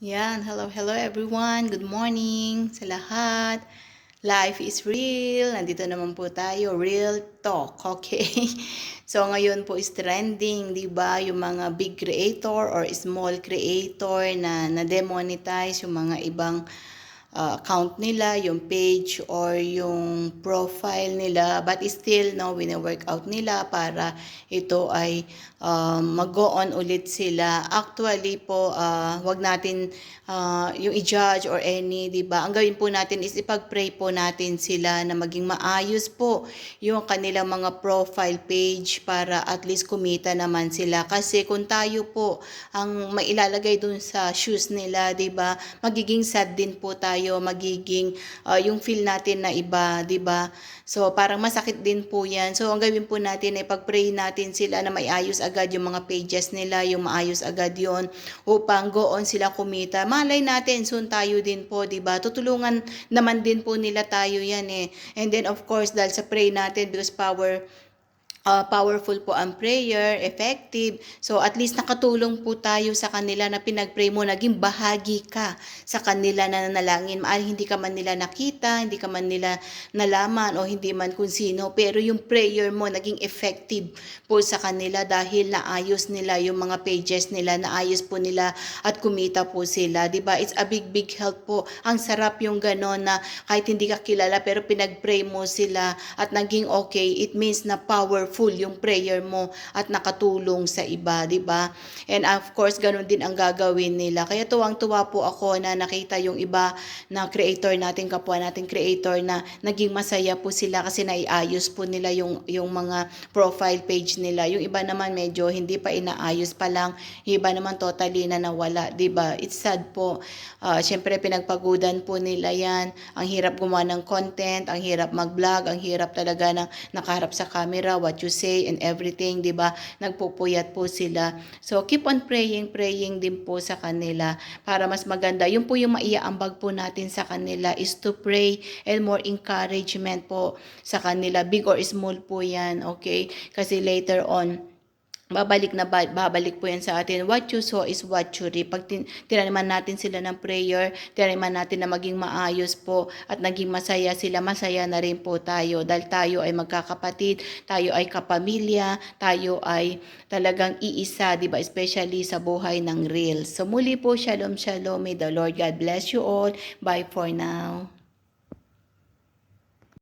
Yan, hello, hello everyone. Good morning sa lahat. Life is real. Nandito naman po tayo, real talk, okay? So ngayon po is trending, 'di ba? Yung mga big creator or small creator na na-demonetize yung mga ibang uh, account nila, yung page or yung profile nila but still no wine-work out nila para ito ay um, mag-go on ulit sila. Actually po uh, wag natin uh, yung i-judge or any, 'di ba? Ang gawin po natin is ipag-pray po natin sila na maging maayos po yung kanilang mga profile page para at least kumita naman sila kasi kung tayo po ang mailalagay dun sa shoes nila, 'di ba? Magiging sad din po tayo, magiging uh, yung feel natin na iba, 'di ba? So parang masakit din po 'yan. So ang gawin po natin ay pag-pray natin sila na maiayos agad yung mga pages nila, yung maayos agad 'yon upang go on sila kumita. Malay natin soon tayo din po, 'di ba? Tutulungan naman din po nila tayo 'yan eh. And then of course dahil sa pray natin because power uh, powerful po ang prayer, effective. So at least nakatulong po tayo sa kanila na pinag-pray mo, naging bahagi ka sa kanila na nanalangin. Maal hindi ka man nila nakita, hindi ka man nila nalaman o hindi man kung sino, pero yung prayer mo naging effective po sa kanila dahil naayos nila yung mga pages nila, naayos po nila at kumita po sila. ba? It's a big big help po. Ang sarap yung ganon na kahit hindi ka kilala pero pinag-pray mo sila at naging okay, it means na power powerful yung prayer mo at nakatulong sa iba, 'di ba? And of course, ganun din ang gagawin nila. Kaya tuwang-tuwa po ako na nakita yung iba na creator natin, kapwa natin creator na naging masaya po sila kasi naiayos po nila yung yung mga profile page nila. Yung iba naman medyo hindi pa inaayos pa lang, yung iba naman totally na nawala, 'di ba? It's sad po. Uh, Siyempre pinagpagudan po nila 'yan. Ang hirap gumawa ng content, ang hirap mag-vlog, ang hirap talaga ng nakaharap sa camera, what you say and everything, 'di ba? Nagpupuyat po sila. So keep on praying, praying din po sa kanila para mas maganda. Yung po yung maiaambag po natin sa kanila is to pray and more encouragement po sa kanila. Big or small po 'yan, okay? Kasi later on babalik na babalik po yan sa atin. What you saw is what you reap. Pag tin, tinaniman natin sila ng prayer, tinaniman natin na maging maayos po at naging masaya sila, masaya na rin po tayo. Dahil tayo ay magkakapatid, tayo ay kapamilya, tayo ay talagang iisa, di ba? Especially sa buhay ng real. So muli po, shalom, shalom. May the Lord God bless you all. Bye for now.